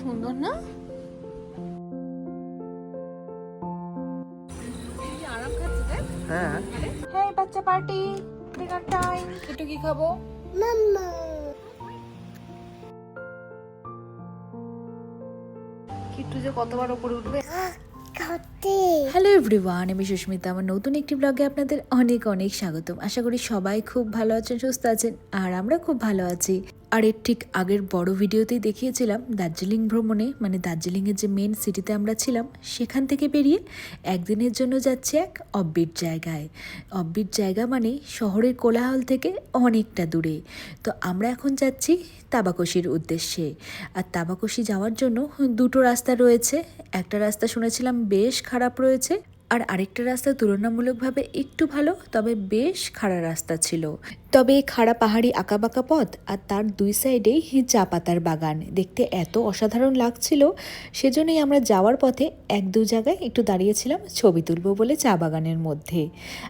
সুন্দর না? হ্যাঁ। হ্যাঁ বাচ্চা পার্টি ডিনার টাইম একটু কি খাব? কিট্টু যে কতবার উপরে উঠবে? হ্যালো এভরিওয়ান আমি সুস্মিতা। আমার নতুন একটি ব্লগে আপনাদের অনেক অনেক স্বাগতম। আশা করি সবাই খুব ভালো আছেন সুস্থ আছেন আর আমরা খুব ভালো আছি। আর এর ঠিক আগের বড় ভিডিওতেই দেখিয়েছিলাম দার্জিলিং ভ্রমণে মানে দার্জিলিংয়ের যে মেন সিটিতে আমরা ছিলাম, সেখান থেকে বেরিয়ে একদিনের জন্য যাচ্ছে এক অব্বিট জায়গায়। অব্বিট জায়গা মানে শহরের কোলাহল থেকে অনেকটা দূরে। তো আমরা এখন যাচ্ছি তাবাকশির উদ্দেশ্যে। আর তাবাকশি যাওয়ার জন্য দুটো রাস্তা রয়েছে। একটা রাস্তা শুনেছিলাম বেশ খারাপ রয়েছে, আর আরেকটা রাস্তা তুলনামূলকভাবে একটু ভালো, তবে বেশ খাড়া রাস্তা ছিল। তবে খাড়া পাহাড়ি আঁকাবাঁকা পথ আর তার দুই সাইডেই চা পাতার বাগান। দেখতে এত অসাধারণ লাগছিল, সেজন্যই আমরা যাওয়ার পথে এক দু জায়গায় একটু দাঁড়িয়েছিলাম ছবি তুলব বলে চা বাগানের মধ্যে।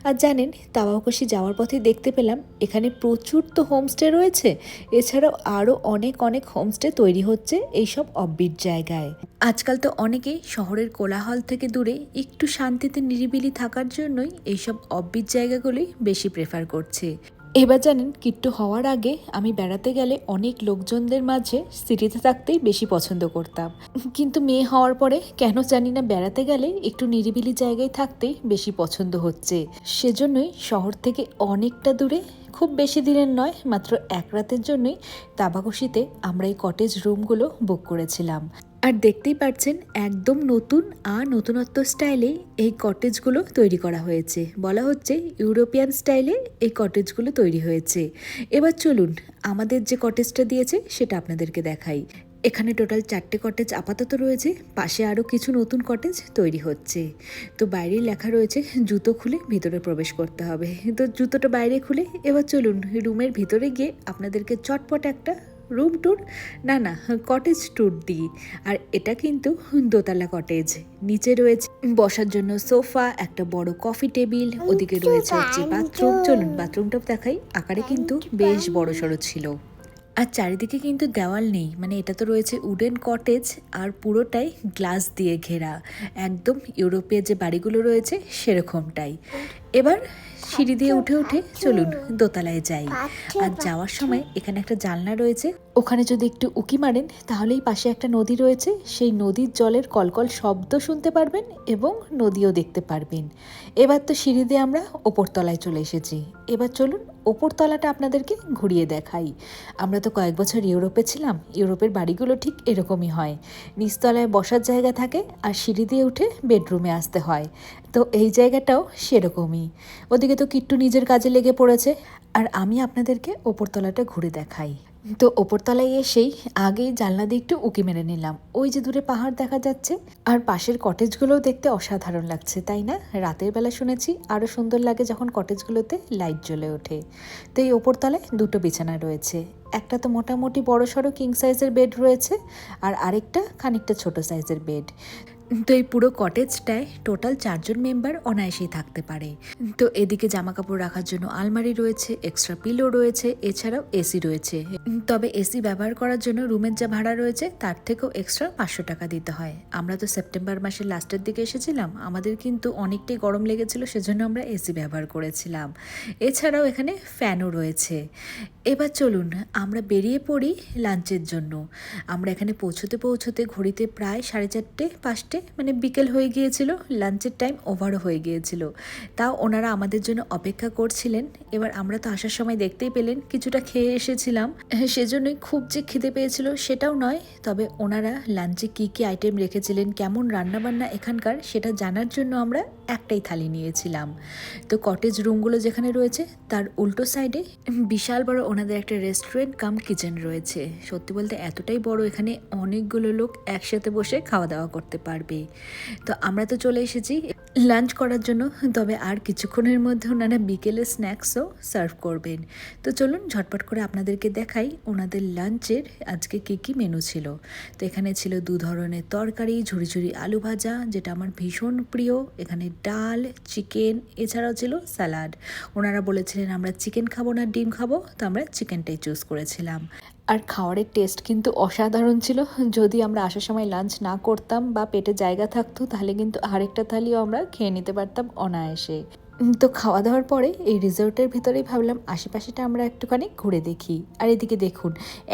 আর জানেন, তাওয়াকশি যাওয়ার পথে দেখতে পেলাম, এখানে প্রচুর তো হোমস্টে রয়েছে। এছাড়াও আরও অনেক অনেক হোমস্টে তৈরি হচ্ছে এইসব অব্বিট জায়গায়। আজকাল তো অনেকেই শহরের কোলাহল থেকে দূরে একটু শান্তিতে নিরিবিলি থাকার জন্যই এইসব অব্বিট জায়গাগুলোই বেশি প্রেফার করছে। এবার জানেন, কিট্টু হওয়ার আগে আমি বেড়াতে গেলে অনেক লোকজনদের মাঝে সিটিতে থাকতেই বেশি পছন্দ করতাম। কিন্তু মেয়ে হওয়ার পরে কেন জানি না বেড়াতে গেলে একটু নিরিবিলি জায়গায় থাকতেই বেশি পছন্দ হচ্ছে। সেজন্যই শহর থেকে অনেকটা দূরে, খুব বেশি দিনের নয়, মাত্র এক রাতের জন্যই তাবাকশিতে আমরা এই কটেজ রুমগুলো বুক করেছিলাম। আর দেখতেই পাচ্ছেন একদম নতুন আর নতুনত্ব স্টাইলে এই কটেজগুলো তৈরি করা হয়েছে। বলা হচ্ছে ইউরোপিয়ান স্টাইলে এই কটেজগুলো তৈরি হয়েছে। এবার চলুন আমাদের যে কটেজটা দিয়েছে সেটা আপনাদেরকে দেখাই। এখানে টোটাল চারটে কটেজ আপাতত রয়েছে, পাশে আরও কিছু নতুন কটেজ তৈরি হচ্ছে। তো বাইরে লেখা রয়েছে, জুতো খুলে ভিতরে প্রবেশ করতে হবে। তো জুতোটা বাইরে খুলে, এবার চলুন রুমের ভিতরে গিয়ে আপনাদেরকে চটপট একটা রুম ট্যুর না না কটেজ ট্যুর দিই। আর এটা কিন্তু দোতলা কটেজ। নিচে রয়েছে বসার জন্য সোফা একটা বড় কফি টেবিল ওদিকে রয়েছে হচ্ছে বাথরুম। চলুন বাথরুমটা দেখাই। আকারে কিন্তু বেশ বড় সড়ো ছিল। আর চারিদিকে কিন্তু দেওয়াল নেই। মানে এটা তো রয়েছে উডেন কটেজ আর পুরোটাই গ্লাস দিয়ে ঘেরা। একদম ইউরোপের যে বাড়িগুলো রয়েছে সেরকমটাই। এবার সিঁড়ি দিয়ে উঠে উঠে চলুন দোতলায় যাই। আর যাওয়ার সময় এখানে একটা জানলা রয়েছে। ওখানে যদি একটু উকি মারেন তাহলেই পাশে একটা নদী রয়েছে। সেই নদীর জলের কলকল শব্দ শুনতে পারবেন এবং নদীও দেখতে পারবেন। এবার তো সিঁড়ি দিয়ে আমরা ওপরতলায় চলে এসেছি। এবার চলুন ওপরতলাটা আপনাদেরকে ঘুরিয়ে দেখাই। আমরা তো কয়েক বছর ইউরোপে ছিলাম ইউরোপের বাড়িগুলো ঠিক এরকমই হয়। নিচতলায় বসার জায়গা থাকে আর সিঁড়ি দিয়ে উঠে বেডরুমে আসতে হয়। তো এই জায়গাটাও সেরকমই। ওদিকে তো কিট্টু নিজের কাজে লেগে পড়েছে, আর আমি আপনাদেরকে ওপরতলাটা ঘুরে দেখাই। তো ওপরতলায় এসেই আগেই জানলা দিয়ে একটু উঁকি মেরে নিলাম। ওই যে দূরে পাহাড় দেখা যাচ্ছে, আর পাশের কটেজগুলোও দেখতে অসাধারণ লাগছে, তাই না? রাতের বেলা শুনেছি আরও সুন্দর লাগে যখন কটেজগুলোতে লাইট জ্বলে ওঠে। তো এই ওপরতলায় দুটো বিছানা রয়েছে। একটা তো মোটামুটি বড় সড়ো কিং সাইজের বেড রয়েছে, আর আরেকটা খানিকটা ছোট সাইজের বেড তো এই পুরো কটেজটায় টোটাল চারজন মেম্বার অনায়াসেই থাকতে পারে। তো এদিকে জামা কাপড় রাখার জন্য আলমারি রয়েছে এক্সট্রা পিলো রয়েছে, এছাড়াও এসি রয়েছে। তবে এসি ব্যবহার করার জন্য রুমের যা ভাড়া রয়েছে, তার থেকেও এক্সট্রা পাঁচশো টাকা দিতে হয়। আমরা তো সেপ্টেম্বর মাসের লাস্টের দিকে এসেছিলাম, আমাদের কিন্তু অনেকটাই গরম লেগেছিল, সেজন্য আমরা এসি ব্যবহার করেছিলাম। এছাড়াও এখানে ফ্যানও রয়েছে। এবার চলুন, আমরা বেরিয়ে পড়ি লাঞ্চের জন্য। আমরা এখানে পৌঁছতে পৌঁছতে ঘড়িতে প্রায় সাড়ে চারটে, পাঁচটে মানে বিকেল হয়ে গিয়েছিল লাঞ্চের টাইম ওভারও হয়ে গিয়েছিল। তাও ওনারা আমাদের জন্য অপেক্ষা করছিলেন। এবার আমরা তো আসার সময় দেখতেই পেলেন কিছুটা খেয়ে এসেছিলাম। হ্যাঁ, সেজন্যই খুব যে খিদে পেয়েছিল সেটাও নয় তবে ওনারা লাঞ্চে কী কী আইটেম রেখেছিলেন কেমন রান্নাবান্না এখানকার সেটা জানার জন্য আমরা একটাই থালি নিয়েছিলাম। তো কটেজ রুমগুলো যেখানে রয়েছে তার উল্টো সাইডে বিশাল বড় ওনাদের একটা রেস্টুরেন্ট কাম কিচেন রয়েছে। সত্যি বলতে এতটাই বড় এখানে অনেকগুলো লোক একসাথে বসে খাওয়া দাওয়া করতে পারবে। তো আমরা তো চলে এসেছি লাঞ্চ করার জন্য, তবে আর কিছুক্ষণের মধ্যে ওনারা বিকেলে স্ন্যাক্সও সার্ভ করবেন। তো চলুন ঝটপট করে আপনাদেরকে দেখাই ওনাদের লাঞ্চের আজকে কী কী মেনু ছিল। তো এখানে ছিল দু ধরনের তরকারি ঝুড়ি ঝুড়ি আলু ভাজা, যেটা আমার ভীষণ প্রিয়। এখানে ডাল, চিকেন, এছাড়াও ছিল স্যালাড। ওনারা বলেছিলেন, আমরা চিকেন খাব না, ডিম খাব। তো আমরা চিকেনটাই চুজ করেছিলাম। আর খাওয়ারের টেস্ট কিন্তু অসাধারণ ছিল। যদি আমরা আসার সময় লাঞ্চ না করতাম বা পেটে জায়গা থাকতো, তাহলে কিন্তু আরেকটা থালিও আমরা খেয়ে নিতে পারতাম অনায়াসে। তো খাওয়া দাওয়ার পরে এই রিসোর্টের ভিতরেই ভাবলাম, আশেপাশেটা আমরা একটুখানি ঘুরে দেখি। আর এদিকে দেখুন,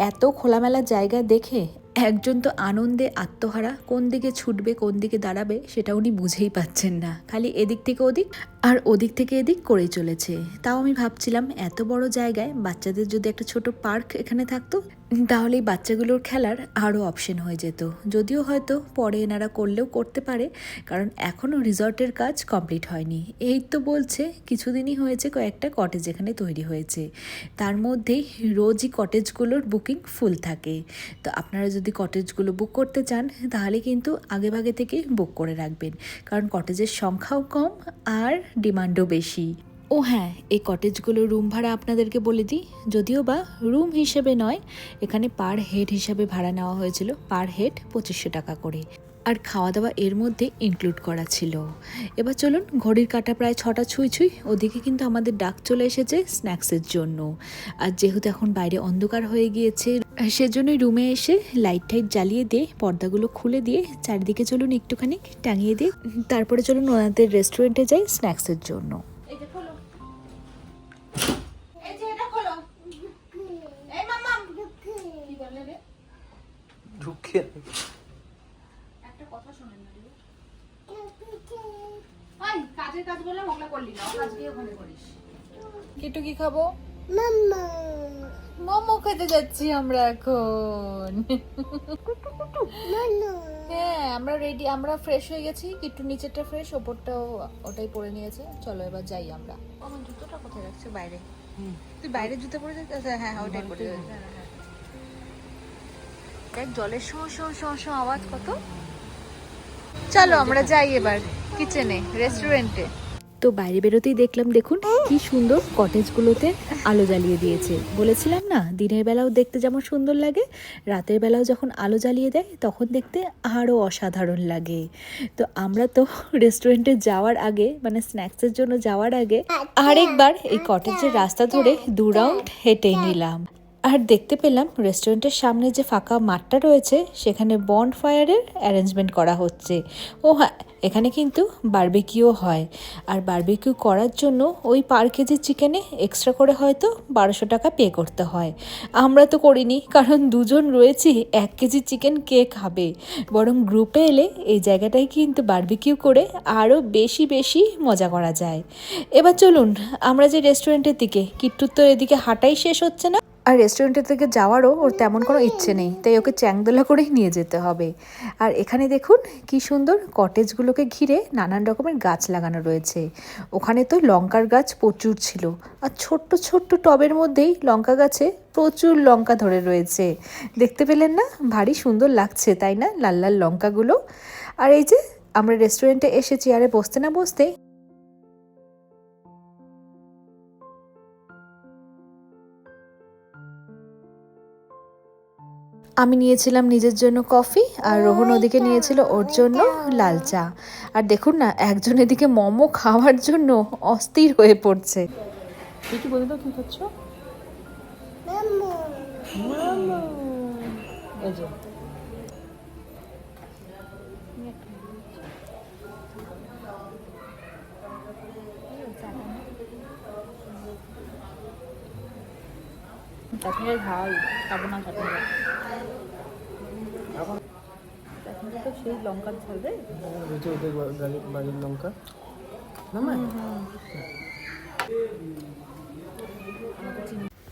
এত খোলামেলা জায়গা দেখে একজন তো আনন্দে আত্মহারা, কোন দিকে ছুটবে, কোন দিকে দাঁড়াবে, সেটা উনি বুঝেই পাচ্ছেন না। খালি এদিক থেকে ওদিক আর ওদিক থেকে এদিক করেই চলেছে। তাও আমি ভাবছিলাম, এত বড় জায়গায় বাচ্চাদের যদি একটা ছোট পার্ক এখানে থাকতো, তাহলে এই বাচ্চাগুলোর খেলার আরও অপশন হয়ে যেত। যদিও হয়তো পরে এনারা করলেও করতে পারে, কারণ এখনও রিসর্টের কাজ কমপ্লিট হয়নি। এই তো বলছে, কিছুদিনই হয়েছে কয়েকটা কটেজ এখানে তৈরি হয়েছে। তার মধ্যেই রোজই কটেজগুলোর বুকিং ফুল থাকে। তো আপনারা যদি কটেজগুলো বুক করতে চান, তাহলে কিন্তু আগেভাগে থেকে বুক করে রাখবেন। কারণ কটেজের সংখ্যাও কম আর ডিমান্ডও বেশি। ও হ্যাঁ এই কটেজগুলোর রুম ভাড়া আপনাদেরকে বলে দিই। যদিও বা রুম হিসেবে নয়, এখানে পার হেড হিসাবে ভাড়া নেওয়া হয়েছিল। পার হেড পঁচিশশো টাকা করে। আর খাওয়া দাওয়া এর মধ্যে ইনক্লুড করা ছিল। এবার চলুন ঘড়ির কাটা প্রায় ছটা ছুঁই ছুঁই ওদিকে কিন্তু আমাদের ডাক চলে এসেছে স্ন্যাক্সের জন্য। আর যেহেতু এখন বাইরে অন্ধকার হয়ে গিয়েছে সেজন্যই রুমে এসে লাইট টাইট জ্বালিয়ে দিয়ে পর্দাগুলো খুলে দিয়ে চারিদিকে চলুন একটুখানি টাঙিয়ে দিয়ে তারপরে চলুন ওনাদের রেস্টুরেন্টে যাই স্ন্যাক্সের জন্য। এই যে খোলো এই যে এটা খোলো এই মাম্মা কি বললে রে ঢুকে একটা কথা শোনেন না রে কাজের কাজ বললাম ওগুলা করলি না। কাজ গিয়ে ওখানে করিস। কিটু কি খাব? মোমো। খেতে যাচ্ছি আমরা এখন। হ্যাঁ আমরা রেডি আমরা ফ্রেশ হয়ে গেছি। কিট্টু নিচেরটা ফ্রেশ ওপরটাও ওটাই পরে নিয়েছে চলো এবার যাই আমরা। আমার জুতোটা কোথায় রাখছে? বাইরে। তুই বাইরে জুতো পরে যাচ্ছিস আচ্ছা, হ্যাঁ হ্যাঁ ওটাই পরে। দেখ জলের শো শো শো শো আওয়াজ কত? চলো আমরা যাই এবার কিচেনে রেস্টুরেন্টে তো বাইরে বেরোতেই দেখলাম দেখুন কি সুন্দর কটেজগুলোতে আলো জ্বালিয়ে দিয়েছে। বলেছিলাম না দিনের বেলাও দেখতে যেমন সুন্দর লাগে রাতের বেলাও যখন আলো জ্বালিয়ে দেয় তখন দেখতে আরও অসাধারণ লাগে। তো আমরা তো রেস্টুরেন্টে যাওয়ার আগে মানে স্ন্যাক্সের জন্য যাওয়ার আগে আরেকবার এই কটেজের রাস্তা ধরে দু রাউন্ড হেঁটে নিলাম। আর দেখতে পেলাম রেস্টুরেন্টের সামনে যে ফাঁকা মাঠটা রয়েছে, সেখানে বন্ড ফায়ারের অ্যারেঞ্জমেন্ট করা হচ্ছে। ও হ্যাঁ এখানে কিন্তু বারবিকিউ হয়। আর বার্বিকিউ করার জন্য ওই পার কেজি চিকেনে এক্সট্রা করে হয়তো বারোশো টাকা পে করতে হয়। আমরা তো করিনি, কারণ দুজন রয়েছি, এক কেজি চিকেন কে খাবে। বরং গ্রুপে এলে এই জায়গাটায় কিন্তু বার্বিকিউ করে আরও বেশি বেশি মজা করা যায়। এবার চলুন, আমরা যে রেস্টুরেন্টের দিকে, কিট্টুর তো এদিকে হাঁটাই শেষ হচ্ছে না। আর রেস্টুরেন্টের থেকে যাওয়ারও ওর তেমন কোনো ইচ্ছে নেই, তাই ওকে চ্যাংদোলা করেই নিয়ে যেতে হবে। আর এখানে দেখুন কি সুন্দর কটেজগুলোকে ঘিরে নানান রকমের গাছ লাগানো রয়েছে। ওখানে তো লঙ্কার গাছ প্রচুর ছিল, আর ছোট্ট ছোট্ট টবের মধ্যেই লঙ্কা গাছে প্রচুর লঙ্কা ধরে রয়েছে। দেখতে পেলেন না? ভারী সুন্দর লাগছে, তাই না? লাল লাল লঙ্কাগুলো। আর এই যে আমরা রেস্টুরেন্টে এসে চেয়ারে বসতে না বসতে আমি নিয়েছিলাম নিজের জন্য কফি আর রোহন ওদিকে নিয়েছিল ওর জন্য লাল চা। আর দেখুন না একজন এদিকে মোমো খাওয়ার জন্য অস্থির হয়ে পড়ছে। কি বলে দাও কি খাচ্ছ? এই যে। খাব না চাটনিটা চাটনিটা তো সেই লঙ্কার ঝাল রে। রয়েছে ওদের বা- গাড়ির বাড়ির লঙ্কা। না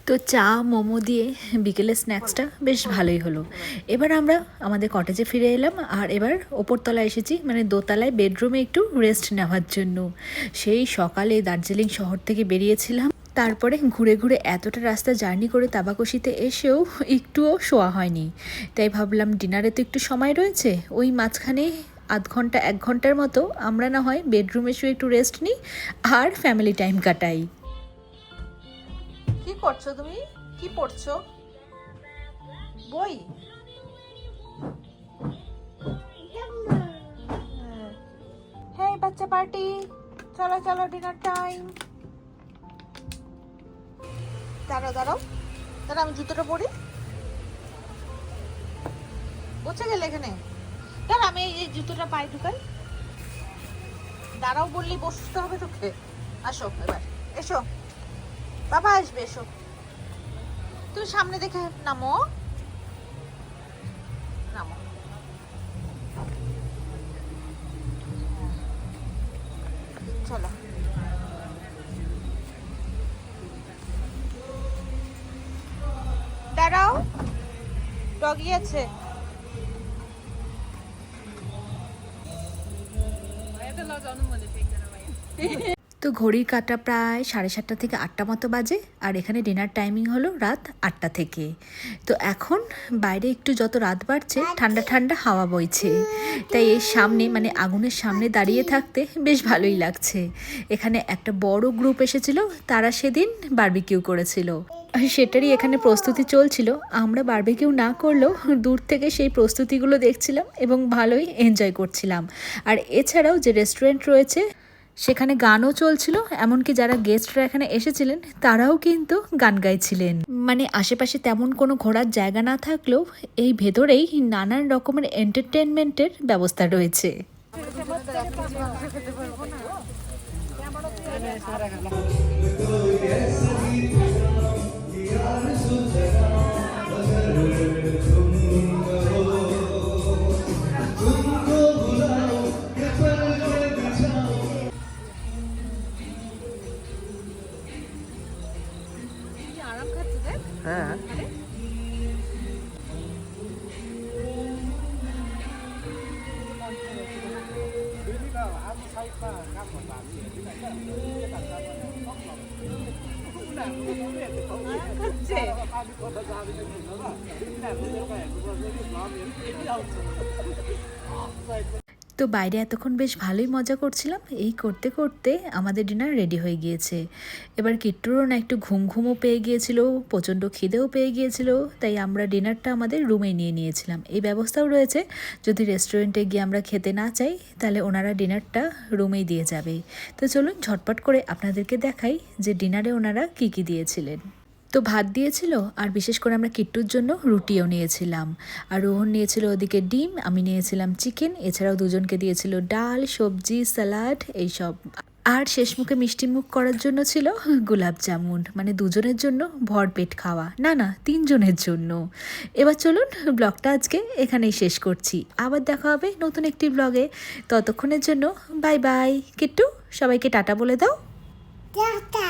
তো চা মোমো দিয়ে বিকেলের স্ন্যাক্সটা বেশ ভালোই হলো। এবার আমরা আমাদের কটেজে ফিরে এলাম আর এবার ওপরতলায় এসেছি মানে দোতলায় বেডরুমে একটু রেস্ট নেওয়ার জন্য। সেই সকালে দার্জিলিং শহর থেকে বেরিয়েছিলাম। তারপরে ঘুরে ঘুরে এতটা রাস্তা জার্নি করে তাবাকশিতে এসেও একটুও শোয়া হয়নি। তাই ভাবলাম ডিনারে তো একটু সময় রয়েছে, ওই মাঝখানে আধ ঘণ্টা, এক ঘণ্টার মতো আমরা না হয় বেডরুমে শুয়ে একটু রেস্ট নিই আর ফ্যামিলি টাইম কাটাই। কি করছ তুমি? কি পড়ছো? বই? হ্যাঁ বাচ্চা পার্টি চলো চলো ডিনার টাইম দাঁড়াও দাঁড়াও। দাঁড়া আমি জুতোটা পরি। পচে গেলে এখানে? দাঁড়া, আমি এই জুতোটা পাই ঢুকাই। দাঁড়াও বললি, বসতে হবে তোকে। আসো, এবার। এসো। বাবা আসবে, এসো। তুমি সামনে দেখে নামো। ডগি আছে তো ঘড়ির কাটা প্রায় সাড়ে সাতটা থেকে আটটা মতো বাজে, আর এখানে ডিনার টাইমিং হলো রাত আটটা থেকে। তো এখন বাইরে একটু যত রাত বাড়ছে, ঠান্ডা ঠান্ডা হাওয়া বইছে। তাই এর সামনে মানে আগুনের সামনে দাঁড়িয়ে থাকতে বেশ ভালোই লাগছে। এখানে একটা বড় গ্রুপ এসেছিল, তারা সেদিন বারবিকিউ করেছিল। সেটারই এখানে প্রস্তুতি চলছিল। আমরা বারবিকিউ না করলেও দূর থেকে সেই প্রস্তুতিগুলো দেখছিলাম এবং ভালোই এনজয় করছিলাম। আর এছাড়াও যে রেস্টুরেন্ট রয়েছে, সেখানে গানও চলছিল, এমনকি যারা গেস্টরা এখানে এসেছিলেন, তারাও কিন্তু গান গাইছিলেন। মানে আশেপাশে তেমন কোনো ঘোরার জায়গা না থাকলেও এই ভেতরেই নানান রকমের এন্টারটেনমেন্টের ব্যবস্থা রয়েছে। 아람카트네? 네. 네. Altyazı M.K. তো বাইরে এতক্ষণ বেশ ভালোই মজা করছিলাম। এই করতে করতে আমাদের ডিনার রেডি হয়ে গিয়েছে। এবার কিট্টুরও না একটু ঘুম ঘুমও পেয়ে গিয়েছিল, প্রচণ্ড খিদেও পেয়ে গিয়েছিল, তাই আমরা ডিনারটা আমাদের রুমে নিয়ে নিয়েছিলাম। এই ব্যবস্থাও রয়েছে, যদি রেস্টুরেন্টে গিয়ে আমরা খেতে না চাই, তাহলে ওনারা ডিনারটা রুমেই দিয়ে যাবে। তো চলুন ঝটপট করে আপনাদেরকে দেখাই যে ডিনারে ওনারা কি কি দিয়েছিলেন। তো ভাত দিয়েছিল, আর বিশেষ করে আমরা কিট্টুর জন্য রুটিও নিয়েছিলাম। আর রোহন নিয়েছিল ওদিকে ডিম, আমি নিয়েছিলাম চিকেন, এছাড়াও দুজনকে দিয়েছিল ডাল, সবজি, স্যালাড, এইসব। আর শেষ মুখে মিষ্টি মুখ করার জন্য ছিল গোলাপ জামুন মানে দুজনের জন্য ভরপেট খাওয়া। না না, তিনজনের জন্য। এবার চলুন, ব্লগটা আজকে এখানেই শেষ করছি। আবার দেখা হবে নতুন একটি ব্লগে। ততক্ষণের জন্য বাই বাই। কিট্টু, সবাইকে টাটা বলে দাও। টাটা।